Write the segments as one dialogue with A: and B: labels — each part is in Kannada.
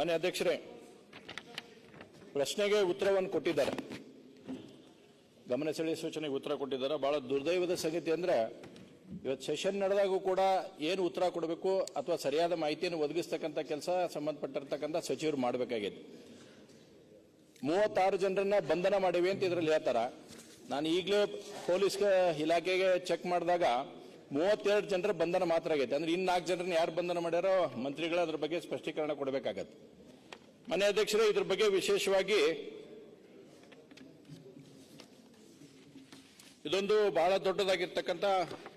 A: ಮಾನ್ಯ ಅಧ್ಯಕ್ಷರೇ, ಪ್ರಶ್ನೆಗೆ ಉತ್ತರವನ್ನು ಕೊಟ್ಟಿದ್ದಾರೆ. ಗಮನ ಸೆಳೆಯ ಸೂಚನೆಗೆ ಉತ್ತರ ಕೊಟ್ಟಿದ್ದಾರೆ. ಬಹಳ ದುರ್ದೈವದ ಸಂಗತಿ ಅಂದ್ರೆ, ಇವತ್ತು ಸೆಷನ್ ನಡೆದಾಗೂ ಕೂಡ ಏನು ಉತ್ತರ ಕೊಡಬೇಕು ಅಥವಾ ಸರಿಯಾದ ಮಾಹಿತಿಯನ್ನು ಒದಗಿಸ್ತಕ್ಕಂಥ ಕೆಲಸ, ಸಂಬಂಧಪಟ್ಟಿರ್ತಕ್ಕಂಥ ಸಚಿವರು ಮಾಡಬೇಕಾಗಿದೆ ಮೂವತ್ತಾರು ಜನರನ್ನ ಬಂಧನ ಮಾಡಿವೆ ಅಂತ ಇದರಲ್ಲಿ ಹೇಳ್ತಾರ. ನಾನು ಈಗಲೇ ಪೊಲೀಸ್ ಇಲಾಖೆಗೆ ಚೆಕ್ ಮಾಡಿದಾಗ ಮೂವತ್ತೆರಡು ಜನರ ಬಂಧನ ಮಾತ್ರ ಆಗೈತೆ. ಅಂದ್ರೆ ಇನ್ನು ನಾಲ್ಕು ಜನರನ್ನ ಯಾರು ಬಂಧನ ಮಾಡ್ಯಾರೋ ಮಂತ್ರಿಗಳು ಅದ್ರ ಬಗ್ಗೆ ಸ್ಪಷ್ಟೀಕರಣ ಕೊಡಬೇಕಾಗತ್ತೆ. ಮನೆ ಅಧ್ಯಕ್ಷರೇ ಇದ್ರ ಬಗ್ಗೆ ವಿಶೇಷವಾಗಿ ಇದೊಂದು ಬಹಳ ದೊಡ್ಡದಾಗಿರ್ತಕ್ಕಂಥ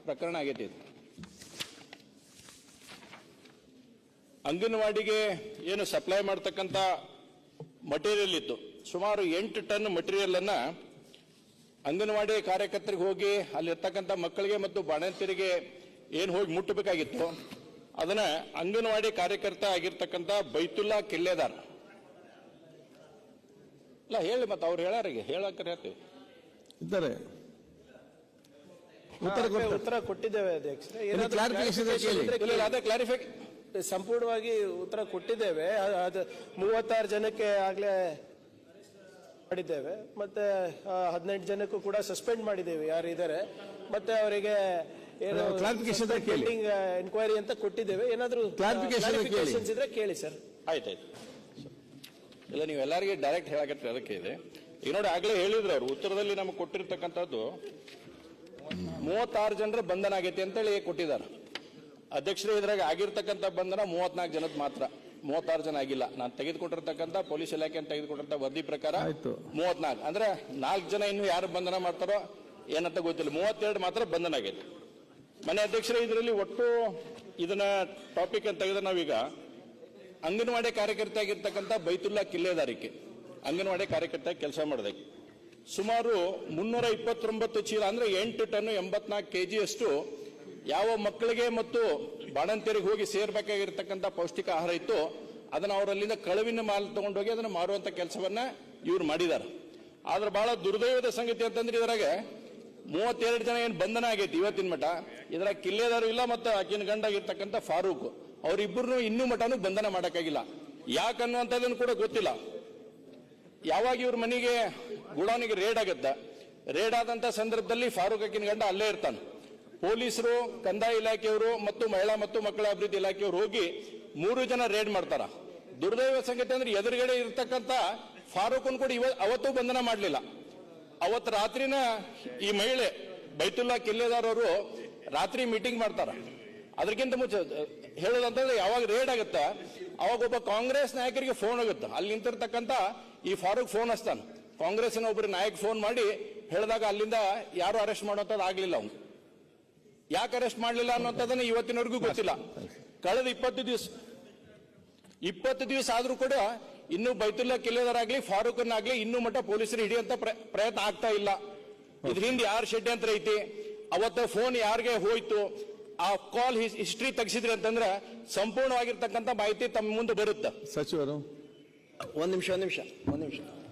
A: ಪ್ರಕರಣ ಆಗೈತೆ ಇದು. ಅಂಗನವಾಡಿಗೆ ಏನು ಸಪ್ಲೈ ಮಾಡ್ತಕ್ಕಂಥ ಮಟೀರಿಯಲ್ ಇತ್ತು. ಸುಮಾರು ಎಂಟು ಟನ್ ಮಟೀರಿಯಲ್ ಅನ್ನ ಅಂಗನವಾಡಿ ಕಾರ್ಯಕರ್ತರಿಗೆ ಹೋಗಿ ಅಲ್ಲಿರ್ತಕ್ಕಂಥ ಮಕ್ಕಳಿಗೆ ಮತ್ತು ಬಾಣಂತಿಯರಿಗೆ ಏನು ಹೋಗಿ ಮುಟ್ಟಬೇಕಾಗಿತ್ತು? ಅದನ್ನ ಅಂಗನವಾಡಿ ಕಾರ್ಯಕರ್ತ ಆಗಿರ್ತಕ್ಕಂಥ ಬೈತುಲ್ಲಾ ಕಿಲ್ಲೆದಾರ್. ಇಲ್ಲ ಹೇಳಿ ಮತ್ತೆ ಅವ್ರು ಹೇಳಾರಿಗೆ ಹೇಳಕ್ಕೆ ಹೇಳ್ತೀವಿ
B: ಇದ್ದಾರೆ. ಉತ್ತರ
C: ಉತ್ತರ ಕೊಟ್ಟಿದ್ದೇವೆ
A: ಅದೇ ಕ್ಲಾರಿಫೈ
C: ಸಂಪೂರ್ಣವಾಗಿ ಉತ್ತರ ಕೊಟ್ಟಿದ್ದೇವೆ. ಮೂವತ್ತಾರು ಜನಕ್ಕೆ ಆಗ್ಲೇ ಮಾಡಿದ್ದೇವೆ. ಮತ್ತೆ ಹದಿನೆಂಟು ಜನಕ್ಕೂ ಕೂಡ ಸಸ್ಪೆಂಡ್ ಮಾಡಿದ್ದೇವೆ ಯಾರು ಇದ್ದಾರೆ ಮತ್ತೆ ಅವರಿಗೆ ಏನು
B: ಕ್ಲಾರಿಫಿಕೇಶನ್.
C: ಎನ್ಕ್ವೈರಿ ಅಂತ ಕೊಟ್ಟಿದ್ದೇವೆ. ಏನಾದರೂ
B: ಇದ್ರೆ ಕೇಳಿ.
C: clarifications ಇದ್ರೆ ಕೇಳಿ ಸರ್
A: ಆಯ್ತಾಯ್ತು ಇಲ್ಲ ನೀವು ಎಲ್ಲರಿಗೆ ಡೈರೆಕ್ಟ್ ಹೇಳಕತ್ರಿ ಅದಕ್ಕೆ ಇದೆ. ಈಗ ನೋಡಿ ಆಗ್ಲೇ ಹೇಳಿದ್ರು ಅವರು. ಉತ್ತರದಲ್ಲಿ ನಮಗೆ ಕೊಟ್ಟಿರ್ತಕ್ಕಂಥದ್ದು ಮೂವತ್ತಾರು ಜನರ ಬಂಧನ ಆಗೈತೆ ಅಂತೇಳಿ ಕೊಟ್ಟಿದ್ದಾರೆ. ಅಧ್ಯಕ್ಷರು ಇದ್ರಾಗ ಆಗಿರ್ತಕ್ಕಂಥ ಬಂಧನ ಮೂವತ್ನಾಲ್ಕು ಜನದ ಮಾತ್ರ. ಮೂವತ್ತಾರು ಜನ ಆಗಿಲ್ಲ. ನಾನು ತೆಗೆದುಕೊಂಡಿರ್ತಕ್ಕಂಥ ಪೊಲೀಸ್ ಇಲಾಖೆ ಅಂತ ತೆಗೆದುಕೊಂಡಿರ್ತಕ್ಕ ವರದಿ ಪ್ರಕಾರ. ಮೂವತ್ನಾಲ್ಕು. ಅಂದ್ರೆ ನಾಲ್ಕು ಜನ ಇನ್ನು ಯಾರು ಬಂಧನ ಮಾಡ್ತಾರೋ ಏನಂತ ಗೊತ್ತಿಲ್ಲ. ಮೂವತ್ತೆರಡು ಮಾತ್ರ ಬಂಧನ ಆಗೈತೆ. ಮನೆ ಅಧ್ಯಕ್ಷರೇ ಇದರಲ್ಲಿ ಒಟ್ಟು ಇದನ್ನ ಟಾಪಿಕ್ ಅಂತ ತೆಗೆದ್ರೆ ನಾವೀಗ ಅಂಗನವಾಡಿ ಕಾರ್ಯಕರ್ತ ಆಗಿರ್ತಕ್ಕಂಥ ಬೈತುಲ್ಲಾ ಕಿಲ್ಲೆದಾರಿಕೆ. ಅಂಗನವಾಡಿ ಕಾರ್ಯಕರ್ತ ಕೆಲಸ ಮಾಡೋದಕ್ಕೆ ಸುಮಾರು ಮುನ್ನೂರ ಇಪ್ಪತ್ತೊಂಬತ್ತು ಚೀಲ ಅಂದ್ರೆ ಎಂಟು ಟನ್ ಎಂಬತ್ನಾಲ್ಕು ಕೆಜಿಯಷ್ಟು ಯಾವ ಮಕ್ಕಳಿಗೆ ಮತ್ತು ಬಾಣಂತಿಯರಿಗೆ ಹೋಗಿ ಸೇರ್ಬೇಕಾಗಿರ್ತಕ್ಕಂಥ ಪೌಷ್ಟಿಕ ಆಹಾರ ಇತ್ತು. ಅದನ್ನ ಅವರಲ್ಲಿಂದ ಕಳುವಿನ ಮಾಲ್ ತಗೊಂಡೋಗಿ ಅದನ್ನ ಮಾರುವಂಥ ಕೆಲಸವನ್ನ ಇವ್ರು ಮಾಡಿದ್ದಾರೆ ಆದ್ರೆ ಬಹಳ ದುರ್ದೈವದ ಸಂಗತಿ ಅಂತಂದ್ರೆ ಇದ್ರಾಗ ಮೂವತ್ತೆರಡು ಜನ ಏನು ಬಂಧನ ಆಗೈತಿ ಇವತ್ತಿನ ಮಠ. ಇದ್ರಾಗ ಕಿಲ್ಲೆದಾರು ಇಲ್ಲ ಮತ್ತು ಆಕಿನ ಗಂಡ ಆಗಿರ್ತಕ್ಕಂಥ ಫಾರೂಕ್. ಅವರಿಬ್ಬರನ್ನು ಇನ್ನೂ ಮಠನೂ ಬಂಧನ ಮಾಡಕ್ಕಾಗಿಲ್ಲ. ಯಾಕನ್ನುವಂಥದ್ದನ್ನು ಕೂಡ ಗೊತ್ತಿಲ್ಲ. ಯಾವಾಗ ಇವ್ರ ಮನೆಗೆ ಗುಡಾನಿಗೆ ರೇಡ್ ಆಗತ್ತ? ರೇಡ್ ಆದಂತ ಸಂದರ್ಭದಲ್ಲಿ ಫಾರೂಕ್ ಅಕ್ಕಿನ ಗಂಡ ಅಲ್ಲೇ ಇರ್ತಾನೆ. ಪೊಲೀಸರು, ಕಂದಾಯ ಇಲಾಖೆಯವರು ಮತ್ತು ಮಹಿಳಾ ಮತ್ತು ಮಕ್ಕಳ ಅಭಿವೃದ್ಧಿ ಇಲಾಖೆಯವರು ಹೋಗಿ ಮೂರು ಜನ ರೇಡ್ ಮಾಡ್ತಾರ. ದುರ್ದೈವ ಸಂಗತಿ ಅಂದ್ರೆ ಎದುರುಗಡೆ ಇರ್ತಕ್ಕಂಥ ಫಾರೂಕನ್ ಕೂಡ ಇವ, ಅವತ್ತು ಬಂಧನ ಮಾಡಲಿಲ್ಲ. ಅವತ್ತು ರಾತ್ರಿನ ಈ ಮಹಿಳೆ ಬೈತುಲ್ಲಾ ಕಿಲ್ಲೆದಾರ್ ಅವರು ರಾತ್ರಿ ಮೀಟಿಂಗ್ ಮಾಡ್ತಾರ. ಅದಕ್ಕಿಂತ ಮುಂಚೆ ಹೇಳೋದಂತಂದ್ರೆ ಯಾವಾಗ ರೇಡ್ ಆಗುತ್ತ, ಅವಾಗ ಒಬ್ಬ ಕಾಂಗ್ರೆಸ್ ನಾಯಕರಿಗೆ ಫೋನ್ ಆಗುತ್ತೆ. ಅಲ್ಲಿ ನಿಂತಿರ್ತಕ್ಕಂಥ ಈ ಫಾರೂಕ್ ಫೋನ್ ಹಚ್ತಾನೆ. ಕಾಂಗ್ರೆಸ್ನ ಒಬ್ಬರು ನಾಯಕ್ ಫೋನ್ ಮಾಡಿ, ಹೇಳಿದಾಗ ಅಲ್ಲಿಂದ ಯಾರು ಅರೆಸ್ಟ್ ಮಾಡೋಂಥದ್ದು ಆಗ್ಲಿಲ್ಲ ಅವ್ನು. ಯಾಕೆ ಅರೆಸ್ಟ್ ಮಾಡಲಿಲ್ಲ ಅನ್ನೋಂಥದ್ದನ್ನ ಇವತ್ತಿನವರೆಗೂ ಗೊತ್ತಿಲ್ಲ. ಕಳೆದ ಇಪ್ಪತ್ತು ದಿವಸ ಇಪ್ಪತ್ತು ದಿವಸ ಆದರೂ ಕೂಡ ಇನ್ನೂ ಬೈತುಲ್ಲಾ ಕಿಲ್ಲೆದಾರಾಗ್ಲಿ ಫಾರೂಕ್ನಾಗ್ಲಿ ಇನ್ನೂ ಮಟ್ಟ ಪೊಲೀಸರು ಹಿಡಿಯುವಂತ ಪ್ರ- ಪ್ರಯತ್ನ ಆಗ್ತಾ ಇಲ್ಲ. ಇದ್ರ ಹಿಂದೆ ಯಾರು ಷಡ್ಯಂತ್ರ ಐತಿ? ಅವತ್ತ ಫೋನ್ ಯಾರಿಗೆ ಹೋಯ್ತು? ಆ ಕಾಲ್ ಹಿಸ್ಟ್ರಿ ತೆಗಿಸಿದ್ರಿ ಅಂತಂದ್ರೆ ಸಂಪೂರ್ಣವಾಗಿರ್ತಕ್ಕಂಥ ಮಾಹಿತಿ ತಮ್ಮ ಮುಂದೆ ಬರುತ್ತೆ.
B: ಸಚಿವರು.
D: ಒಂದ್ ನಿಮಿಷ ಒಂದ್ ನಿಮಿಷ ಒಂದ್ ನಿಮಿಷ.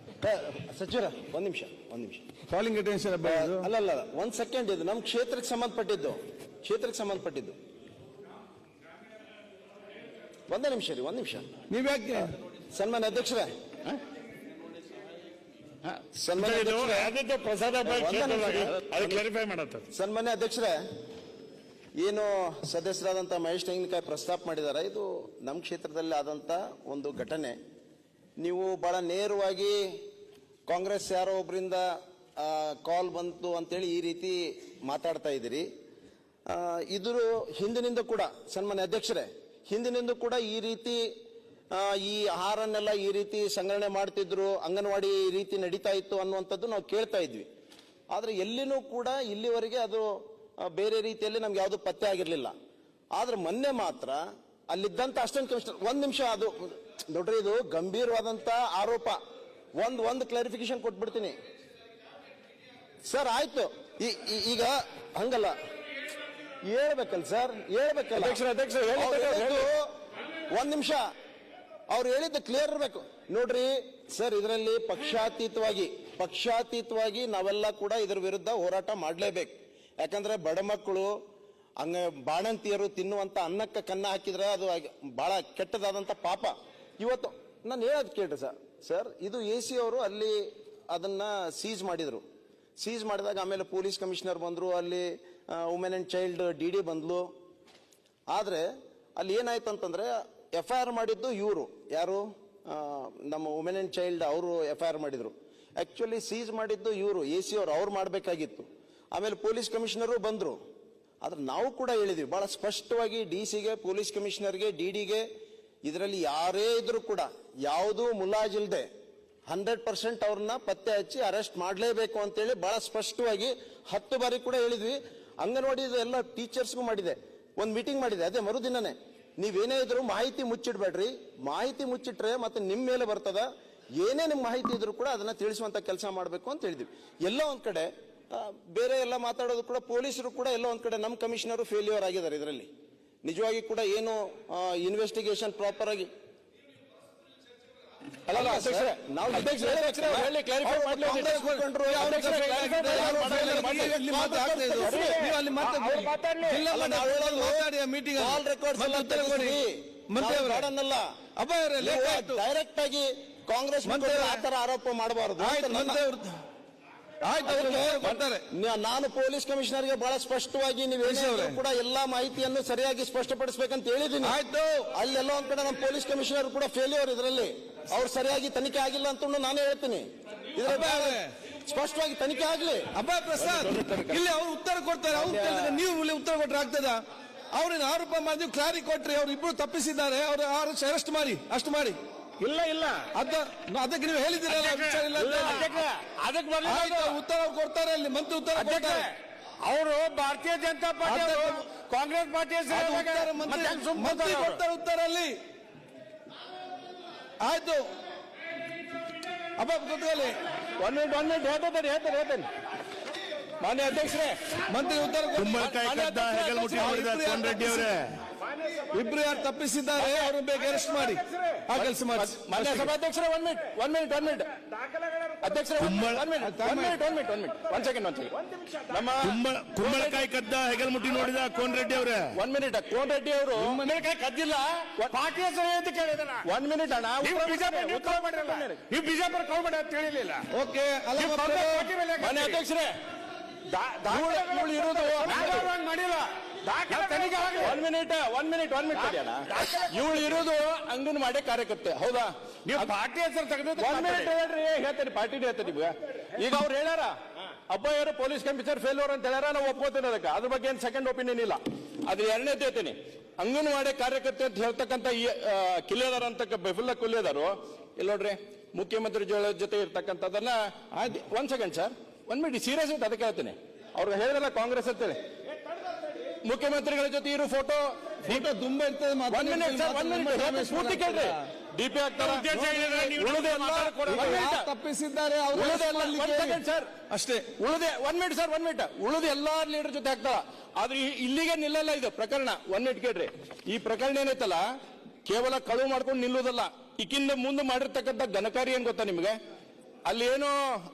D: ಸಚಿವರ ಒಂದ್ ನಿಮಿಷ ಒಂದ್ ನಿಮಿಷ.
B: ಕಾಲಿಂಗ್ ಅಟೆನ್ಷನ್
D: ಅಲ್ಲ ಅಲ್ಲ ಅಲ್ಲ, ಒಂದ್ ಸೆಕೆಂಡ್ ಇದು. ನಮ್ ಕ್ಷೇತ್ರಕ್ಕೆ ಸಂಬಂಧಪಟ್ಟಿದ್ದು. ಕ್ಷೇತ್ರಕ್ಕೆ ಸಂಬಂಧಪಟ್ಟಿದ್ದು. ಒಂದೇ ನಿಮಿಷ ರೀ ಒಂದ್ ನಿಮಿಷ.
B: ನೀವ್ ಯಾಕೆ?
D: ಸನ್ಮಾನ್ಯ ಅಧ್ಯಕ್ಷರೇ. ಸನ್ಮಾನ್ಯ ಅಧ್ಯಕ್ಷರೇ,
A: ಪ್ರಸಾದ
D: ಒಂದೇ ನಿಮಿಷ.
A: ಅದು ಕ್ಲಾರಿಫೈ ಮಾಡತ್ತ.
D: ಸನ್ಮಾನ್ಯ ಅಧ್ಯಕ್ಷರೇ ಏನು ಸದಸ್ಯರಾದಂತ ಮಹೇಶ್ ತೆಂಗಿನಕಾಯಿ ಪ್ರಸ್ತಾಪ ಮಾಡಿದಾರ ಇದು ನಮ್ಮ ಕ್ಷೇತ್ರದಲ್ಲಿ ಆದಂಥ ಒಂದು ಘಟನೆ. ನೀವು ಬಹಳ ನೇರವಾಗಿ ಕಾಂಗ್ರೆಸ್ ಯಾರೋ ಒಬ್ಬರಿಂದ ಕಾಲ್ ಬಂತು ಅಂತೇಳಿ ಈ ರೀತಿ ಮಾತಾಡ್ತಾ ಇದ್ದೀರಿ. ಇದ್ರು ಹಿಂದಿನಿಂದ ಕೂಡ, ಸನ್ಮಾನ್ಯ ಅಧ್ಯಕ್ಷರೇ, ಹಿಂದಿನಿಂದ ಕೂಡ ಈ ರೀತಿ ಈ ಆಹಾರನ್ನೆಲ್ಲ ಈ ರೀತಿ ಸಂಗ್ರಹಣೆ ಮಾಡ್ತಿದ್ರು, ಅಂಗನವಾಡಿ ಈ ರೀತಿ ನಡೀತಾ ಇತ್ತು ಅನ್ನುವಂಥದ್ದು ನಾವು ಕೇಳ್ತಾ ಇದ್ವಿ. ಆದ್ರೆ ಎಲ್ಲಿನೂ ಕೂಡ ಇಲ್ಲಿವರೆಗೆ ಅದು ಬೇರೆ ರೀತಿಯಲ್ಲಿ ನಮ್ಗೆ ಯಾವುದು ಪತ್ತೆ ಆಗಿರಲಿಲ್ಲ. ಆದ್ರೆ ಮೊನ್ನೆ ಮಾತ್ರ ಅಲ್ಲಿದ್ದಂಥ ಅಷ್ಟೊಂದು ಕಮಿಷನರ್, ಒಂದು ನಿಮಿಷ ಅದು, ನೋಡ್ರಿ ಇದು ಗಂಭೀರವಾದಂತ ಆರೋಪ. ಒಂದ್ ಒಂದು ಕ್ಲಾರಿಫಿಕೇಶನ್ ಕೊಟ್ಬಿಡ್ತೀನಿ. ಸರ್ ಆಯ್ತು. ಈಗ ಹಂಗಲ್ಲ. ಹೇಳ್ಬೇಕಲ್ಲ ಸರ್ ಹೇಳ್ಬೇಕಲ್ಲ.
A: ಅಧ್ಯಕ್ಷರೇ, ಅಧ್ಯಕ್ಷರೇ, ಹೇಳಿ,
D: ಅವ್ರು
A: ಹೇಳಿ.
D: ಒಂದ್ ನಿಮಿಷ. ಅವ್ರು ಹೇಳಿದ್ದು ಕ್ಲಿಯರ್ ಇರಬೇಕು. ನೋಡ್ರಿ ಸರ್ ಇದರಲ್ಲಿ ಪಕ್ಷಾತೀತವಾಗಿ ಪಕ್ಷಾತೀತವಾಗಿ ನಾವೆಲ್ಲ ಕೂಡ ಇದ್ರ ವಿರುದ್ಧ ಹೋರಾಟ ಮಾಡಲೇಬೇಕು. ಯಾಕಂದ್ರೆ ಬಡ ಮಕ್ಕಳು ಹಂಗ ಬಾಣಂತಿಯರು ತಿನ್ನುವಂತ ಅನ್ನಕ್ಕೆ ಕನ್ನ ಹಾಕಿದ್ರೆ ಅದು ಬಹಳ ಕೆಟ್ಟದಾದಂತ ಪಾಪ. ಇವತ್ತು ನಾನು ಹೇಳೋದು ಕೇಳ್ರಿ ಸರ್ ಸರ್, ಇದು ಎ ಸಿ ಅವರು ಅಲ್ಲಿ ಅದನ್ನ ಸೀಜ್ ಮಾಡಿದ್ರು. ಸೀಜ್ ಮಾಡಿದಾಗ ಆಮೇಲೆ ಪೊಲೀಸ್ ಕಮಿಷನರ್ ಬಂದರು, ಅಲ್ಲಿ women and child D D ಬಂದ್ಲು. ಆದರೆ ಅಲ್ಲಿ ಏನಾಯ್ತು ಅಂತಂದ್ರೆ ಎಫ್ ಐ ಆರ್ ಮಾಡಿದ್ದು ಇವರು. ಯಾರು? ನಮ್ಮ ವುಮೆನ್ ಅಂಡ್ ಚೈಲ್ಡ್ ಅವರು ಎಫ್ ಐ ಆರ್ ಮಾಡಿದ್ರು. ಆ್ಯಕ್ಚುಲಿ ಮಾಡಿದ್ದು ಇವರು ಎ ಸಿ ಅವರು, ಅವ್ರು ಮಾಡಬೇಕಾಗಿತ್ತು. ಆಮೇಲೆ ಪೊಲೀಸ್ ಕಮಿಷನರು ಬಂದರು. ಆದ್ರೆ ನಾವು ಕೂಡ ಹೇಳಿದ್ವಿ, ಬಹಳ ಸ್ಪಷ್ಟವಾಗಿ ಡಿ ಸಿಗೆ ಪೊಲೀಸ್ ಕಮಿಷನರ್ಗೆ, ಡಿ ಡಿಗೆ ಇದರಲ್ಲಿ ಯಾರೇ ಇದ್ರೂ ಕೂಡ ಯಾವುದೂ ಮುಲಾಜಿಲ್ದೆ ಹಂಡ್ರೆಡ್ ಪರ್ಸೆಂಟ್ ಅವ್ರನ್ನ ಪತ್ತೆ ಹಚ್ಚಿ ಅರೆಸ್ಟ್ ಮಾಡಲೇಬೇಕು ಅಂತೇಳಿ ಬಹಳ ಸ್ಪಷ್ಟವಾಗಿ ಹತ್ತು ಬಾರಿ ಕೂಡ ಹೇಳಿದ್ವಿ. ಅಂಗನವಾಡಿ ಎಲ್ಲ ಟೀಚರ್ಸ್ಗೂ ಮಾಡಿದೆ. ಒಂದು ಮೀಟಿಂಗ್ ಮಾಡಿದೆ. ಅದೇ ಮರುದಿನನೇ. ನೀವೇನೇ ಇದ್ರು ಮಾಹಿತಿ ಮುಚ್ಚಿಡ್ಬೇಡ್ರಿ. ಮಾಹಿತಿ ಮುಚ್ಚಿಟ್ರೆ ಮತ್ತೆ ನಿಮ್ಮ ಮೇಲೆ ಬರ್ತದ. ಏನೇ ನಿಮ್ಮ ಮಾಹಿತಿ ಇದ್ರು ಕೂಡ ಅದನ್ನ ತಿಳಿಸುವಂತ ಕೆಲಸ ಮಾಡಬೇಕು ಅಂತ ಹೇಳಿದ್ವಿ. ಎಲ್ಲ ಒಂದ್ ಕಡೆ ಬೇರೆ ಎಲ್ಲ ಮಾತಾಡೋದು ಕೂಡ ಪೊಲೀಸರು ಕೂಡ ಎಲ್ಲ ಒಂದ್ ಕಡೆ ನಮ್ಮ ಕಮಿಷನರು ಫೇಲ್ಯೂರ್ ಆಗಿದ್ದಾರೆ ಇದರಲ್ಲಿ. ನಿಜವಾಗಿ ಕೂಡ ಏನು ಇನ್ವೆಸ್ಟಿಗೇಷನ್ ಪ್ರಾಪರ್ ಆಗಿ. ಡೈರೆಕ್ಟ್ ಆಗಿ ಕಾಂಗ್ರೆಸ್ ಆತರ ಆರೋಪ ಮಾಡಬಾರದು ನಾನು ಪೊಲೀಸ್ ಕಮಿಷನರ್ಗೆ ಬಹಳ ಸ್ಪಷ್ಟವಾಗಿ ನೀವು. ಕೂಡ ಎಲ್ಲಾ ಮಾಹಿತಿಯನ್ನು ಸರಿಯಾಗಿ ಸ್ಪಷ್ಟಪಡಿಸಬೇಕಂತ ಹೇಳಿದ್ದೀನಿ.
B: ಆಯ್ತು.
D: ಅಲ್ಲೆಲ್ಲ ಒಂದ್ ಕಡೆ ನಮ್ಮ ಪೊಲೀಸ್ ಕಮಿಷನರ್ ಕೂಡ ಫೇಲ್ಯೂರ್ ಇದರಲ್ಲಿ. ಅವ್ರು ಸರಿಯಾಗಿ ತನಿಖೆ ಆಗಿಲ್ಲ ಅಂತ ನಾನು ಹೇಳ್ತೀನಿ. ಇದ್ರ ಸ್ಪಷ್ಟವಾಗಿ ತನಿಖೆ ಆಗ್ಲಿ.
B: ಅಬ್ಬಾ ಪ್ರಸಾದ್ ಇಲ್ಲಿ ಅವ್ರು ಉತ್ತರ ಕೊಡ್ತಾರೆ. ಅವ್ರು ನೀವು ಇಲ್ಲಿ ಉತ್ತರ ಕೊಟ್ರೆ ಆಗ್ತದ? ಅವ್ರನ್ನ ಆರೋಪ ಮಾಡಿ ಕ್ಲಾರಿ ಕೊಟ್ರಿ ಅವ್ರು ಇಬ್ರು ತಪ್ಪಿಸಿದ್ದಾರೆ. ಅವ್ರು ಅರೆಸ್ಟ್ ಮಾಡಿ ಅಷ್ಟು ಮಾಡಿ.
C: ಇಲ್ಲ ಇಲ್ಲ.
B: ಅದ ಅದಕ್ಕೆ ನೀವು ಹೇಳಿದಿರಲ್ಲ ವಿಚಾರ ಇಲ್ಲ ಅಂತ.
C: ಅದಕ್ಕೆ
B: ಆಯ್ತು ಅವ್ರು ಉತ್ತರ ಅವ್ರು ಕೊಡ್ತಾರೆ ಅಲ್ಲಿ ಮಂತ್ರಿ ಉತ್ತರ ಕೊಡ್ತಾರೆ.
C: ಅವರು ಭಾರತೀಯ ಜನತಾ ಪಾರ್ಟಿ ಅವರು ಕಾಂಗ್ರೆಸ್ ಪಾರ್ಟಿ
B: ಅದು ಉತ್ತರ ಮಂತ್ರಿ ಮಂತ್ರಿ ಕೊಡ್ತಾರೆ ಉತ್ತರ ಅಲ್ಲಿ. ಆಯ್ತು. ಅಬ್ಬಾ ಕೂತ್ಕೊಳ್ಳಿ.
A: ಒನ್ ಮಿನಿಟ್ ಒನ್ ಮಿನಿಟ್ ಹೇಳ್ತಾರೆ ಹೇಳ್ತಾರೆ ಹೇಳ್ತೇನೆ ಮಾನ್ಯ ಅಧ್ಯಕ್ಷರೇ.
B: ಮಂತ್ರಿ ಉತ್ತರ ಕೊಡ್ತಾರೆ.
E: ಕುಂಬಳಕಾಯಿ ಕದ್ದ ಹೆಗಲ್ಮುಟ್ಟಿ ನೋಡಿದ ಕೋನ್ ರೆಡ್ಡಿ ಅವರೇ.
B: ಇಬ್ರು ಯಾರು ತಪ್ಪಿಸಿದ್ದಾರೆ ಅವ್ರನ್ನ ಬೇಗ ಅರೆಸ್ಟ್ ಮಾಡಿ. ಆ ಕೆಲಸ ಮಾಡಿ.
A: ಮಾನ್ಯ ಸಭಾಧ್ಯಕ್ಷರೇ one minute one minute one minute ಅಧ್ಯಕ್ಷರೇ one minute one minute one minute one minute one second one second ನಮ್ಮ
E: ಕುಂಬಳ ಕುಂಬಳಕಾಯಿ ಕದ್ದ ಹೆಗಲ್ಮುಟ್ಟಿ ನೋಡಿದ ಕೋನ್ ರೆಡ್ಡಿ ಅವರೇ?
A: ಒನ್ ಮಿನಿಟ್ ಕೋನ್ ರೆಡ್ಡಿ ಅವರು ಕದ್ದಿಲ್ಲ. ಪಾರ್ಟಿ ಹೆಸರು ಅಂತ ಕೇಳಿದಾನ ಒನ್ ಮಿನಿಟ್ ಅಣ್ಣ ಬಿಜಾಪುರ ಕಾಲ್ ಮಾಡಿರಲ್ಲ. ನೀವು ಬಿಜಾಪುರ ಕಾಲ್ ಮಾಡಿ ಅಂತ ಹೇಳಿಲ್ಲ
B: ಓಕೆ ಅಲ್ಲ
A: ಅಧ್ಯಕ್ಷರೇ ಇರೋದು ಮಾಡಿಲ್ಲ. One minute one minute one minute ಅಣ್ಣ ಇವಳು ಇರೋದು ಅಂಗನವಾಡಿ ಕಾರ್ಯಕರ್ತೆ ಹೌದಾ? ನೀವು ಪಾರ್ಟಿ ಹೆಸರು ತೆಗೆದು ಒನ್ ಮಿನಿಟ್ ಹೇಳ್ರಿ ಹೇಳ್ತೇನೆ ಪಾರ್ಟಿ ಹೇಳ್ತೇನೆ ನಿಮ್ಗೆ. ಈಗ ಅವ್ರು ಹೇಳ್ಯಾರ ಯಾರು ಪೊಲೀಸ್ ಕಮಿಷನರ್ ಫೇಲ್ಯೂರ್ ಅಂತ ಹೇಳ್ಯಾರ ನಾವು ಒಪ್ಕೋತೀನಿ ಅದಕ್ಕೆ. ಅದ್ರ ಬಗ್ಗೆ ಏನು ಸೆಕೆಂಡ್ ಒಪಿನಿಯನ್ ಇಲ್ಲ. ಅದ್ರ ಎರಡನೇದು ಹೇಳ್ತೀನಿ ಅಂಗನವಾಡಿ ಕಾರ್ಯಕರ್ತೆ ಅಂತ ಹೇಳ್ತಕ್ಕಂಥ ಈ ಆ, ಅಂತಕ್ಕ ಅಂತ ಬೆಫುಲ್ಲ ಕುಲ್ಲೇದಾರು ಇಲ್ಲಿ ನೋಡ್ರಿ ಮುಖ್ಯಮಂತ್ರಿ ಜೊ- ಜೊತೆ ಇರ್ತಕ್ಕಂಥದ್ದನ್ನ ಒಂದ್ ಸೆಕೆಂಡ್ ಸರ್ ಒಂದ್ ಮಿನಿಟ್ ಸೀರಿಯಸ್ ಐತೆ ಅದಕ್ಕೆ ಹೇಳ್ತೀನಿ. ಅವ್ರಿಗೆ ಹೇಳಿದ್ರಲ್ಲ ಕಾಂಗ್ರೆಸ್ ಅಂತೇಳಿ. ಮುಖ್ಯಮಂತ್ರಿಗಳ ಜೊತೆ ಇರೋ ಫೋಟೋ
B: ಫೋಟೋ ತುಂಬಾ ಇರ್ತದೆ
A: one minute sir one minute ಪೂರ್ತಿ ಕೇಳ್ರಿ. ಡಿಪಿ
B: ತಪ್ಪಿಸಿದ್ದಾರೆ
A: ಸರ್
B: ಅಷ್ಟೇ.
A: ಉಳಿದೆ one minute sir one minute ಉಳಿದ ಎಲ್ಲಾ ಲೀಡರ್ ಜೊತೆ ಆಗ್ತಾರ. ಆದ್ರೆ ಇಲ್ಲಿಗೆ ನಿಲ್ಲಲ್ಲ ಇದು ಪ್ರಕರಣ. ಒನ್ ಮಿನಿಟ್ ಕೇಳ್ರಿ. ಈ ಪ್ರಕರಣ ಏನೈತಲ್ಲ? ಕೇವಲ ಕಳುವು ಮಾಡ್ಕೊಂಡು ನಿಲ್ಲುವುದಲ್ಲ. ಈಕಿಂದ ಮುಂದೆ ಮಾಡಿರ್ತಕ್ಕಂಥ ಘನಕಾರಿ ಏನ್ ಗೊತ್ತಾ ನಿಮ್ಗೆ? ಅಲ್ಲಿ ಏನೋ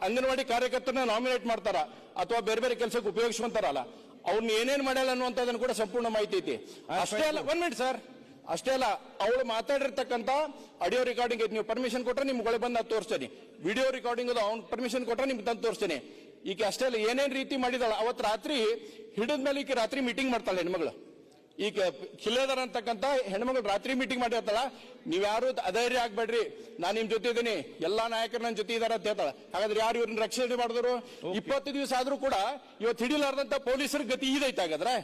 A: ಅಂಗನವಾಡಿ ಕಾರ್ಯಕರ್ತರನ್ನ ನಾಮಿನೇಟ್ ಮಾಡ್ತಾರ. ಅಥವಾ ಬೇರೆ ಬೇರೆ ಕೆಲಸಕ್ಕೆ ಉಪಯೋಗಿಸ್ಕೊಂತಾರಲ್ಲ ಅವ್ರನ್ನ ಏನೇನ್ ಮಾಡ್ಯಾಳ ಅನ್ನುವಂಥದ್ದನ್ನು ಕೂಡ ಸಂಪೂರ್ಣ ಮಾಹಿತಿ ಐತಿ. ಅಷ್ಟೇ ಅಲ್ಲ ಒನ್ ಮಿನಿಟ್ ಸರ್ ಅಷ್ಟೇ ಅಲ್ಲ ಅವಳು ಮಾತಾಡಿರ್ತಕ್ಕಂಥ ಆಡಿಯೋ ರೆಕಾರ್ಡಿಂಗ್ ನೀವು ಪರ್ಮಿಷನ್ ಕೊಟ್ರೆ ನಿಮ್ಗೆ ಬಂದು ಅದು ತೋರಿಸ್ತೇನೆ. ವಿಡಿಯೋ ರೆಕಾರ್ಡಿಂಗ್ ಅದು ಅವ್ನು ಪರ್ಮಿಷನ್ ಕೊಟ್ರೆ ನಿಮ್ಗೆ ತಂದು ತೋರಿಸ್ತೇನೆ. ಈಕೆ ಅಷ್ಟೇ ಅಲ್ಲ ಏನೇನ್ ರೀತಿ ಮಾಡಿದಾಳ ಅವತ್ತು ರಾತ್ರಿ ಹಿಡಿದ ಮೇಲೆ ಈಕೆ ರಾತ್ರಿ ಮೀಟಿಂಗ್ ಮಾಡ್ತಾಳೆ ಹೆಣ್ಮಗಳು. ಈಗ ಕಿಲೇದಾರ ಅಂತಕ್ಕಂಥ ಹೆಣ್ಮಗಳು ರಾತ್ರಿ ಮೀಟಿಂಗ್ ಮಾಡಿರ್ತಾಳ ನೀವ್ಯಾರು ಅಧೈರ್ಯ ಆಗ್ಬೇಡ್ರಿ. ನಾನ್ ನಿಮ್ ಜೊತೆ ಇದ್ದೀನಿ. ಎಲ್ಲಾ ನಾಯಕರು ನನ್ನ ಜೊತೆ ಇದಾರ ಅಂತ ಹೇಳ್ತಾಳ. ಹಾಗಾದ್ರೆ ಯಾರು ಇವ್ರನ್ನ ರಕ್ಷಣೆ ಮಾಡಿದ್ರು? ಇಪ್ಪತ್ತು ದಿವಸ ಆದ್ರೂ ಕೂಡ ಇವತ್ತು ಹಿಡಿಲಾರ್ದಂತ ಪೊಲೀಸರ ಗತಿ ಇದೈತ ಹಾಗಾದ್ರೆ.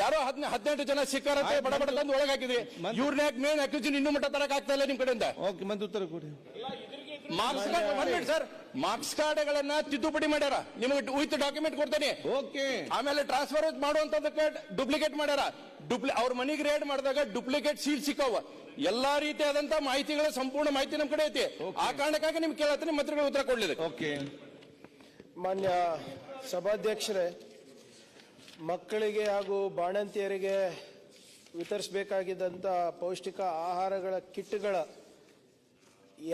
A: ಯಾರೋ ಹದ್ನ ಹದಿನೆಂಟು ಜನ ಸಿಕ್ಕಾರ ಬಡ ಬಡ ತಂದು ಒಳಗೆ ಹಾಕಿದ್ರಿ ಇವ್ರನ್ನ ಮೇನ್ ಅಕ್ಯೂಜನ್ ಇನ್ನೂ ಮಟ್ಟ ತರಕ್ ಆಗ್ತಾ ಇಲ್ಲ ನಿಮ್ ಕಡೆಯಿಂದ?
B: ಓಕೆ ಉತ್ತರ ಕೊಡಿ.
A: ಮಾರ್ಕ್ಸ್ ಕಾರ್ಡ್ ಒಂದ್ ಸರ್ ಮಾರ್ಕ್ಸ್ ಕಾರ್ಡ್ಗಳನ್ನ ತಿದ್ದುಪಡಿ ಮಾಡ್ಯಾರ. ನಿಮಗೆ ವಿತ್ ಡಾಕ್ಯುಮೆಂಟ್ ಕೊಡ್ತೇನೆ.
B: ಓಕೆ
A: ಆಮೇಲೆ ಟ್ರಾನ್ಸ್ಫರ್ ಮಾಡುವಂತದಕ್ಕೆ ಡೂಪ್ಲಿಕೇಟ್ ಮಾಡ್ಯಾರ. ಡುಪ್ಲಿ ಅವ್ರ ಮನೆಗೆ ರೇಡ್ ಮಾಡಿದಾಗ ಡೂಪ್ಲಿಕೇಟ್ ಸೀಲ್ ಸಿಕ್ಕವ. ಎಲ್ಲಾ ರೀತಿಯಾದಂತ ಮಾಹಿತಿಗಳ ಸಂಪೂರ್ಣ ಮಾಹಿತಿ ನಮ್ ಕಡೆ ಐತಿ. ಆ ಕಾರಣಕ್ಕಾಗಿ ನಿಮ್ಗೆ ಕೇಳತ್ತೀನಿ ಮಂತ್ರಿಗಳು ಉತ್ತರ ಕೊಡ್ಲಿದೆ
B: ಓಕೆ
C: ಮಾನ್ಯ ಸಭಾಧ್ಯಕ್ಷರೇ ಮಕ್ಕಳಿಗೆ ಹಾಗೂ ಬಾಣಂತಿಯರಿಗೆ ವಿತರಿಸಬೇಕಾಗಿದ್ದಂಥ ಪೌಷ್ಟಿಕ ಆಹಾರಗಳ ಕಿಟ್ಗಳ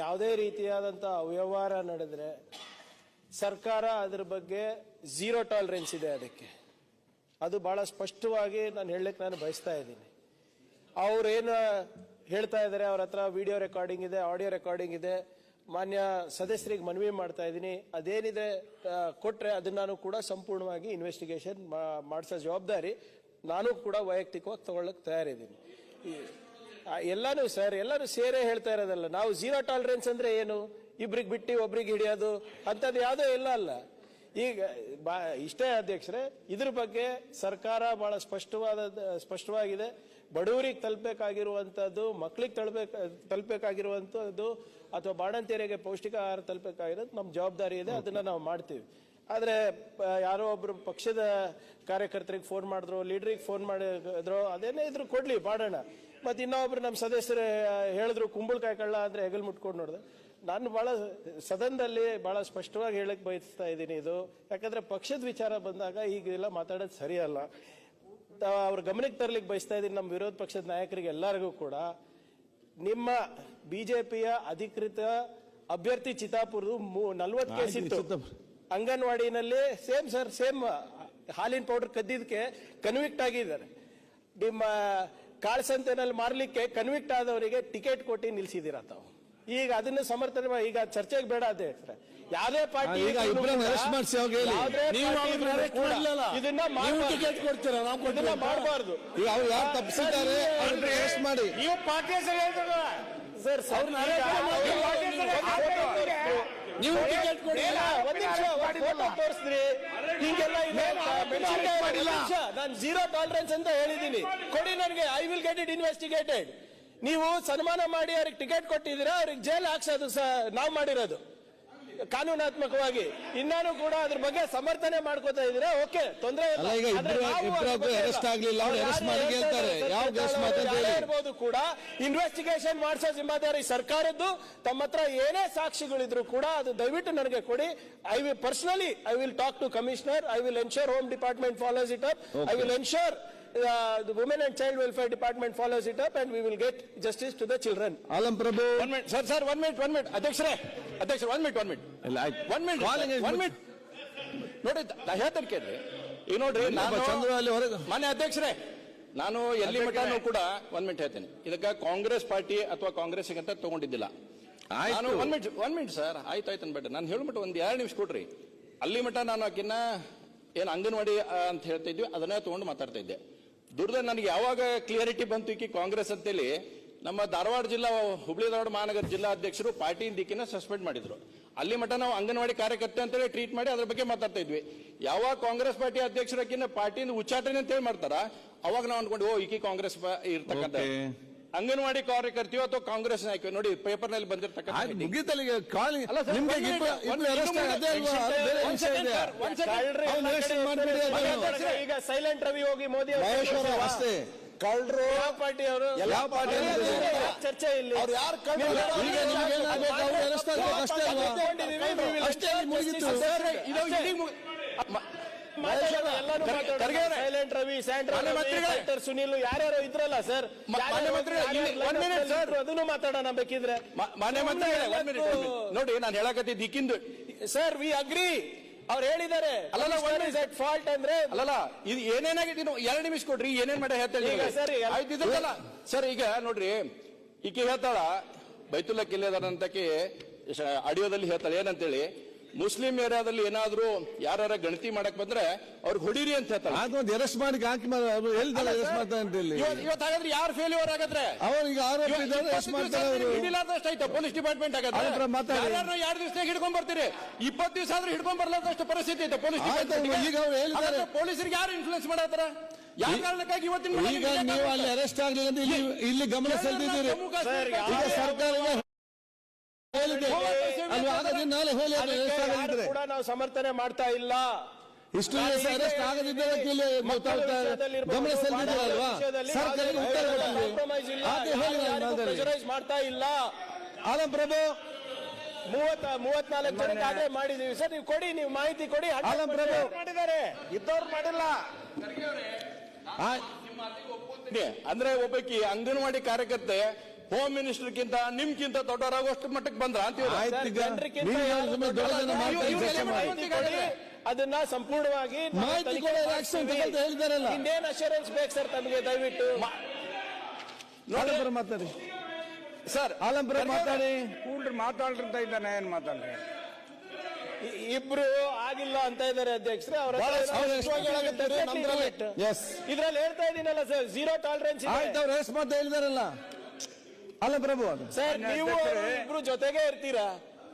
C: ಯಾವುದೇ ರೀತಿಯಾದಂಥ ಅವ್ಯವಹಾರ ನಡೆದರೆ ಸರ್ಕಾರ ಅದ್ರ ಬಗ್ಗೆ ಝೀರೋ ಟಾಲರೆನ್ಸ್ ಇದೆ ಅದಕ್ಕೆ. ಅದು ಬಹಳ ಸ್ಪಷ್ಟವಾಗಿ ನಾನು ಹೇಳಲಿಕ್ಕೆ ನಾನು ಬಯಸ್ತಾ ಇದ್ದೀನಿ. ಅವ್ರೇನು ಹೇಳ್ತಾ ಇದ್ದಾರೆ ಅವ್ರ ಹತ್ರ ವಿಡಿಯೋ ರೆಕಾರ್ಡಿಂಗ್ ಇದೆ, ಆಡಿಯೋ ರೆಕಾರ್ಡಿಂಗ್ ಇದೆ, ಮಾನ್ಯ ಸದಸ್ಯರಿಗೆ ಮನವಿ ಮಾಡ್ತಾ ಇದ್ದೀನಿ. ಅದೇನಿದೆ ಕೊಟ್ಟರೆ ಅದನ್ನ ನಾನು ಕೂಡ ಸಂಪೂರ್ಣವಾಗಿ ಇನ್ವೆಸ್ಟಿಗೇಷನ್ ಮಾಡಿಸೋ ಜವಾಬ್ದಾರಿ ನಾನು ಕೂಡ ವೈಯಕ್ತಿಕವಾಗಿ ತಗೊಳ್ಳಕ್ಕೆ ತಯಾರಿದ್ದೀನಿ. ಎಲ್ಲಾನು ಸರ್, ಎಲ್ಲಾನು ಸೇರೇ ಹೇಳ್ತಾ ಇರೋದಲ್ಲ. ನಾವು ಝೀರೋ ಟಾಲರೆನ್ಸ್ ಅಂದ್ರೆ ಏನು? ಇಬ್ರಿಗೆ ಬಿಟ್ಟು ಒಬ್ರಿಗೆ ಹಿಡಿಯೋದು, ಅಂತದ್ ಯಾವುದೋ ಇಲ್ಲ ಅಲ್ಲ. ಈಗ, ಬಾ, ಇಷ್ಟೇ ಅಧ್ಯಕ್ಷರೇ, ಇದ್ರ ಬಗ್ಗೆ ಸರ್ಕಾರ ಬಹಳ ಸ್ಪಷ್ಟವಾದ, ಸ್ಪಷ್ಟವಾಗಿದೆ. ಬಡವರಿಗೆ ತಲುಪಬೇಕಾಗಿರುವಂಥದ್ದು ಮಕ್ಕಳಿಗೆ ತಲುಪಬೇಕು ತಲುಪಬೇಕಾಗಿರುವಂಥದ್ದು ಅಥವಾ ಬಾಣಂತಿಯರಿಗೆ ಪೌಷ್ಟಿಕ ಆಹಾರ ತಲುಪಬೇಕಾಗಿರೋದು ನಮ್ಮ ಜವಾಬ್ದಾರಿ ಇದೆ, ಅದನ್ನ ನಾವು ಮಾಡ್ತೀವಿ. ಆದರೆ ಯಾರೋ ಒಬ್ರು ಪಕ್ಷದ ಕಾರ್ಯಕರ್ತರಿಗೆ ಫೋನ್ ಮಾಡಿದ್ರು ಲೀಡ್ರಿಗೆ ಫೋನ್ ಮಾಡಿದ್ರು, ಅದೇನೇ ಇದ್ರು ಕೊಡ್ಲಿ ಮಾಡೋಣ ಮತ್ತೆ ಇನ್ನೊಬ್ರು ನಮ್ಮ ಸದಸ್ಯರು ಹೇಳಿದ್ರು ಕುಂಬಳಕಾಯಿ ಕಳ್ಳ ಅಂದ್ರೆ ಹೆಗಲ್ ಮುಟ್ಕೊಂಡು ನೋಡಿದೆ. ನಾನು ಬಹಳ ಸದನದಲ್ಲಿ ಬಹಳ ಸ್ಪಷ್ಟವಾಗಿ ಹೇಳಕ್ ಬಯಸ್ತಾ ಇದ್ದೀನಿ ಇದು. ಯಾಕಂದ್ರೆ ಪಕ್ಷದ ವಿಚಾರ ಬಂದಾಗ ಈಗೆಲ್ಲ ಮಾತಾಡೋದು ಸರಿಯಲ್ಲ. ಅವ್ರ ಗಮನಕ್ಕೆ ತರ್ಲಿಕ್ಕೆ ಬಯಸ್ತಾ ಇದ್ದೀನಿ ನಮ್ಮ ವಿರೋಧ ಪಕ್ಷದ ನಾಯಕರಿಗೆ ಎಲ್ಲರಿಗೂ ಕೂಡ. ನಿಮ್ಮ ಬಿಜೆಪಿಯ ಅಧಿಕೃತ ಅಭ್ಯರ್ಥಿ ಚಿತಾಪುರದು ನಲ್ವತ್ತು ಕೇಸ್ ಇತ್ತು. ಅಂಗನವಾಡಿನಲ್ಲಿ ಸೇಮ್ ಸರ್ ಸೇಮ್ ಹಾಲಿನ ಪೌಡರ್ ಕದ್ದಿದ್ದಕ್ಕೆ ಕನ್ವಿಕ್ಟ್ ಆಗಿದ್ದಾರೆ. ನಿಮ್ಮ ಕಾಳಸಂತೆನಲ್ಲಿ ಮಾರ್ಲಿಕ್ಕೆ ಕನ್ವಿಕ್ಟ್ ಆದವರಿಗೆ ಟಿಕೆಟ್ ಕೊಟ್ಟು ನಿಲ್ಸಿದಿರ ತಾವು. ಈಗ ಅದನ್ನ ಸಮರ್ಥನೆ ಈಗ ಚರ್ಚೆಗೆ ಬೇಡ ಅದೇ ಯಾವುದೇ ಪಾರ್ಟಿ ಇದನ್ನ
B: ಟಿಕೆಟ್ ಕೊಡ್ತೀರಾ ನಾವು
C: ಇದನ್ನ ಮಾಡಬಾರ್ದು. ನೀವು ಪಾರ್ಟಿ ಸರ್ ಸರ್
B: ನೀವು ಟಿಕೆಟ್ ಕೊಡಿಲ್ಲ
C: ಒಂದ್ ನಿಮಿಷ ಫೋಟೋ ತೋರಿಸ್ರಿ. ಹೀಗೆಲ್ಲ ನಾನು ಜೀರೋ ಟಾಲರೆನ್ಸ್ ಅಂತ ಹೇಳಿದ್ದೀನಿ ಕೊಡಿ ನನಗೆ. I will get it investigated ನೀವು ಸನ್ಮಾನ ಮಾಡಿ ಅವ್ರಿಗೆ ಟಿಕೆಟ್ ಕೊಟ್ಟಿದ್ದೀರಾ? ಅವ್ರಿಗೆ ಜೈಲ್ ಹಾಕ್ಸೋದು ಸರ್ ನಾವು ಮಾಡಿರೋದು. ಕಾನೂನಾತ್ಮಕವಾಗಿ ಇನ್ನಾನು ಕೂಡ ಅದ್ರ ಬಗ್ಗೆ ಸಮರ್ಥನೆ ಮಾಡ್ಕೋತಾ ಇದ್ರೆ ಓಕೆ ತೊಂದರೆ. ಇರ್ಬೋದು ಕೂಡ. ಇನ್ವೆಸ್ಟಿಗೇಷನ್ ಮಾಡಿಸೋ ಜಿಮ್ಮಾದಾರಿ ಸರ್ಕಾರದ್ದು ತಮ್ಮ ಹತ್ರ ಏನೇ ಸಾಕ್ಷಿಗಳಿದ್ರು ಕೂಡ ಅದು ದಯವಿಟ್ಟು ನನಗೆ ಕೊಡಿ. I will personally I will talk to commissioner I will ensure home department follows it up I will ensure the women and child welfare department follows it up and we will get justice to the children
B: Alam Prabhu
A: one minute sir sir one minute one minute ಅಧ್ಯಕ್ಷರೇ ಅಧ್ಯಕ್ಷರ ಒನ್ ಮಿನಿಟ್ ಒನ್ ಮಿನಿಟ್
B: ಇಲ್ಲ, ಆಯ್ತು.
A: One minute
B: Calling is-
A: one minute ನೋಡಿ ನಾ ಹೇಳ್ತೇನೆ ಕೇಳ್ರಿ ಈಗ ನೋಡ್ರಿ ನಾನು
B: ಅಲ್ಲಿ ಹೊರಗೆ.
A: ಮಾನ್ಯ ಅಧ್ಯಕ್ಷರೇ ನಾನು ಎಲ್ಲಿ ಮಟ್ಟನೂ ಕೂಡ ಒಂದ್ ಮಿನಿಟ್ ಹೇಳ್ತೇನೆ. ಇದಕ್ಕೆ ಕಾಂಗ್ರೆಸ್ ಪಾರ್ಟಿ ಅಥವಾ ಕಾಂಗ್ರೆಸ್ ಅಂತ ತಗೊಂಡಿದ್ದಿಲ್ಲ. ನಾನು ಒಂದ್ ಮಿನಿಟ್ ಒಂದ್ ಮಿನಿಟ್ ಸರ್ ಆಯ್ತು ಆಯ್ತು ಅನ್ಬೇಡ ನಾನು ಹೇಳ್ಬಿಟ್ಟು ಒಂದ್ ಎರಡು ನಿಮಿಷ ಕೊಡ್ರಿ. ಅಲ್ಲಿ ಮಟ್ಟ ನಾನು ಆಕಿನ್ನ ಏನ್ ಅಂಗನವಾಡಿ ಅಂತ ಹೇಳ್ತಾ ಇದ್ವಿ. ಅದನ್ನೇ ತಗೊಂಡು ಮಾತಾಡ್ತಾ ಇದ್ದೆ. ದುರ್ದ, ನನಗೆ ಯಾವಾಗ ಕ್ಲಿಯರಿಟಿ ಬಂತು ಈಕಿ ಕಾಂಗ್ರೆಸ್ ಅಂತೇಳಿ, ನಮ್ಮ ಧಾರವಾಡ ಜಿಲ್ಲಾ ಹುಬ್ಳಿ ಧಾರವಾಡ ಮಹಾನಗರ ಜಿಲ್ಲಾ ಅಧ್ಯಕ್ಷರು ಪಾರ್ಟಿ ದಿಕ್ಕಿನ ಸಸ್ಪೆಂಡ್ ಮಾಡಿದ್ರು ಅಲ್ಲಿ ಮಟ್ಟ ನಾವು ಅಂಗನವಾಡಿ ಕಾರ್ಯಕರ್ತೆ ಅಂತೇಳಿ ಟ್ರೀಟ್ ಮಾಡಿ ಅದ್ರ ಬಗ್ಗೆ ಮಾತಾಡ್ತಾ ಇದ್ವಿ ಯಾವಾಗ ಕಾಂಗ್ರೆಸ್ ಪಾರ್ಟಿ ಅಧ್ಯಕ್ಷರಕ್ಕಿಂತ ಪಾರ್ಟಿಯಿಂದ ಉಚ್ಚಾಟನೆ ಅಂತೇಳಿ ಮಾಡ್ತಾರ, ಅವಾಗ ನಾವು ಅನ್ಕೊಂಡು ಓ, ಈಕಿ ಕಾಂಗ್ರೆಸ್ ಇರ್ತಕ್ಕಂಥ. ಅಂಗನವಾಡಿ ಕಾರ್ಯಕರ್ತೆಯೋ ಅಥವಾ ಕಾಂಗ್ರೆಸ್ ನಾಯಕ? ನೋಡಿ ಪೇಪರ್ನಲ್ಲಿ ಬಂದಿರತಕ್ಕಂಥ
B: ಈಗ
C: ಸೈಲೆಂಟ್ ರವಿ ಹೋಗಿ ಮೋದಿ
D: ಅಷ್ಟೇ. ಕಳ್ಳರು
C: ಯಾವ ಪಾರ್ಟಿ ಅವರು?
D: ಯಾವ ಪಾರ್ಟಿ
C: ಚರ್ಚೆ ಇಲ್ಲಿ?
D: ಅವ್ರು ಯಾರು ಕಳ್ಳರು
B: ಅಷ್ಟೇ ಮುಗೀತು.
C: ಸೈಲೆಂಟ್ ರವಿ ಸ್ಯಾಂಡ್ರಾ ಸುನಿಲ್
A: ಮಂತ್ರಿಗಳೇ.
C: ಯಾರ್ಯಾರೋ ಇದ್ರಲ್ಲ ಸರ್.
A: ಮಂತ್ರಿಗಳೇ,
C: ಅದನ್ನು ಮಾತಾಡೋಣ ಬೇಕಿದ್ರೆ.
A: ಮಾನ್ಯ ಮಂತ್ರಿ ಒಂದ್ minute, ಒಂದ್ minute. ನೋಡಿ ನಾನು ಹೇಳಕತ್ತಿದ್ದು ಈಕಿಂದು
C: ಸರ್ ವಿ ಅಗ್ರಿ ಅವ್ರು ಹೇಳಿದ್ದಾರೆ.
A: ಅಲ್ಲಲ್ಲ, ಒನ್
C: ಇಸ್ ಅಟ್ ಫಾಲ್ಟ್ ಅಂದ್ರೆ
A: ಅಲ್ಲಲ್ಲ ಇದು ಏನೇನಾಗಿದೆ ಎರಡು ನಿಮಿಷ ಕೊಡ್ರಿ ಏನೇನ್ ಮಾಡಿ ಹೇಳ್ತೇಳಿ
C: ಈಗ ಸರ್, ಆಯ್ತಿದ್ರಲ್ಲ
A: ಆಯ್ತು ಸರ್ ಈಗ ನೋಡ್ರಿ ಈಕೆ ಹೇಳ್ತಾಳ ಬೈತುಲ್ಲ ಕಿಲ್ಲೆದಾರಂತಕ್ಕೆ ಆಡಿಯೋದಲ್ಲಿ ಹೇಳ್ತಾಳೆ ಏನಂತೇಳಿ. ಮುಸ್ಲಿಂ ಏರಿಯಾದಲ್ಲಿ ಏನಾದ್ರು ಯಾರ ಗಣತಿ ಮಾಡಕ್ ಬಂದ್ರೆ ಅವ್ರಿಗೆ ಹೊಡೀರಿ ಅಂತ
B: ಹೇಳ್ತಾರೆ. ಅರೆಸ್ಟ್ ಮಾಡಿ ಹಾಕಿ ಹೇಳ್ತಾರೆ ಅರೆಸ್ಟ್ ಮಾಡ್ತಾರೆ ಅಂತ ಹೇಳಿ
A: ಯಾರು ಫೇಲ್ಯೂರ್ ಆಗದ್ರೆ
B: ಅವ್ರಿಗೆ ಆರೋಪಿ ಇದ್ದಾರೆ ಅರೆಸ್ಟ್ ಮಾಡ್ತಾರೆ ಅವರು.
A: ಹಿಡಿಲಾರ್ದಷ್ಟು ಆಯ್ತಾ ಪೊಲೀಸ್ ಡಿಪಾರ್ಟ್ಮೆಂಟ್
B: ಆಗತ್ತೆ ಮಾತಾಡಿ.
A: ಎರಡು ದಿವಸ ಹಿಡ್ಕೊಂಡ್ ಬರ್ತೀರಿ? ಇಪ್ಪತ್ತು ದಿವಸ ಆದ್ರೂ ಹಿಡ್ಕೊಂಡ್ ಬರ್ಲಾರ್ದಷ್ಟು ಪರಿಸ್ಥಿತಿ ಐತೆ ಪೊಲೀಸ್
B: ಡಿಪಾರ್ಟ್ಮೆಂಟ್ ಈಗ ಅವ್ರು ಹೇಳಿದ್ದಾರೆ.
A: ಪೊಲೀಸರಿಗೆ ಯಾರು ಇನ್ಫ್ಲೂಯೆನ್ಸ್ ಮಾಡತ್ತಾರ ಯಾವ ಕಾರಣಕ್ಕಾಗಿ ಇವತ್ತಿನ
B: ಈಗ ನೀವು ಅಲ್ಲಿ ಅರೆಸ್ಟ್ ಆಗ್ಲಿಲ್ಲ ಇಲ್ಲಿ ಗಮನ ಸೆಳೆದಿದ್ದೀರಿ. ಈಗ ಸರ್ಕಾರ
C: ಕೂಡ ನಾವು ಸಮರ್ಥನೆ ಮಾಡ್ತಾ ಇಲ್ಲ.
B: ಇಷ್ಟು ಅರೆಸ್ಟ್ ಆಗದಿದ್ದಕ್ಕೆ ಇಲ್ಲಿ ಗಮನ ಸರ್ಕಾರಕ್ಕೆ ಉತ್ತರ ಕೊಟ್ಟಿದ್ದೀವಿ
C: ಮಾಡ್ತಾ ಇಲ್ಲ.
B: ಆಲಂ ಪ್ರಭು.
C: ಮೂವತ್ತ ಮೂವತ್ನಾಲ್ಕು ಜನಕ್ಕೆ ಆದ್ರೆ ಮಾಡಿದೀವಿ. ಸರ್ ನೀವು ಕೊಡಿ ನೀವು ಮಾಹಿತಿ ಕೊಡಿ.
B: ಆಲಂ ಪ್ರಭು.
C: ಮಾಡಿದ್ದಾರೆ. ಇದ್ದವ್ರು ಮಾಡಿಲ್ಲ.
A: ಅಂದ್ರೆ ಒಬ್ಬಕಿ ಅಂಗನವಾಡಿ ಕಾರ್ಯಕರ್ತೆ ಹೋಮ್ ಮಿನಿಸ್ಟರ್ಗಿಂತ ನಿಮ್ಗಿಂತ ದೊಡ್ಡವರಾಗುವಷ್ಟು ಮಟ್ಟಕ್ಕೆ ಬಂದ್ರ ಅಂತ.
C: ಅದನ್ನ ಸಂಪೂರ್ಣವಾಗಿ. ಇನ್ನೇನ್ ಅಶ್ಯೂರೆನ್ಸ್ ಬೇಕು ಸರ್ ತಮಗೆ ದಯವಿಟ್ಟು.
B: ಮಾತಾಡಿ.
C: ಸರ್
B: ಆಲಂ ಪ್ರಭು ಮಾತಾಡಿ.
F: ಕೂಡ್ರಿ ಮಾತಾಡ್ರಂತ ಇದ್ದಾನೆ ಏನ್ ಮಾತಾಡ್ರಿ?
C: ಇಬ್ರು ಆಗಿಲ್ಲ ಅಂತ ಇದ್ದಾರೆ ಅಧ್ಯಕ್ಷರೇ. ಅವರ. ಇದ್ರಲ್ಲಿ ಹೇಳ್ತಾ ಇದೀನಲ್ಲ ಸರ್ ಜೀರೋ ಟಾಲರೆನ್ಸ್
B: ಆಯ್ತು ಆಲಂ ಪ್ರಭು ಅದು.
C: ಸರ್ ನೀವು ಇಬ್ರು ಜೊತೆಗೆ ಇರ್ತೀರಾ?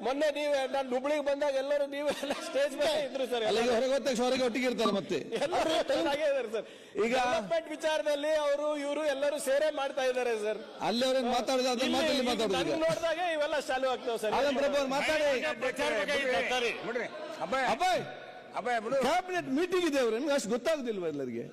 C: ಮೊನ್ನೆ ನೀವು ನಾನು ಹುಬ್ಳಿಗೆ ಬಂದಾಗ ಎಲ್ಲರೂ ನೀವು ಎಲ್ಲ ಸ್ಟೇಜ್ ಮೇಲೆ ಇದ್ರು ಸರ್
B: ಅಲ್ಲಿಗೆ ಹೊರಗೆ ಹೋದ ತಕ್ಷಣ ಹೊರಗೆ ಒಟ್ಟಿಗೆ ಇರ್ತಾರೆ ಮತ್ತೆ?
C: ಎಲ್ಲರೂ ಹಾಗೆ ಇದ್ದಾರೆ ಸರ್.
B: ಈಗ-
C: ಡೆವಲಪ್ಮೆಂಟ್ ವಿಚಾರದಲ್ಲಿ ಅವರು ಇವರು ಎಲ್ಲರೂ ಸೇರೆ ಮಾಡ್ತಾ ಇದ್ದಾರೆ ಸರ್.
B: ಅಲ್ಲಿ ಅವ್ರೇನ್ ಮಾತಾಡಿದ? ಅದ್ರ ಮಾತಲ್ಲಿ ಮಾತಾಡುದು ಈಗ.
C: ನೋಡಿದಾಗ ಇವೆಲ್ಲ ಚಾಲು ಆಗ್ತಾವ ಸರ್.
B: ಅಲ್ಲ ಪ್ರಭು ಅವ್ರು ಮಾತಾಡಿ.
F: ಅಬ್ಬಾಯ್
B: ಅಬ್ಬಾಯ್ ಕ್ಯಾಬಿನೆಟ್ ಮೀಟಿಂಗ್ ಇದೆ ಅವ್ರು. ನಿಮ್ಗೆ ಅಷ್ಟು ಗೊತ್ತಾಗುದಿಲ್ವಾ ಎಲ್ಲರಿಗೆ?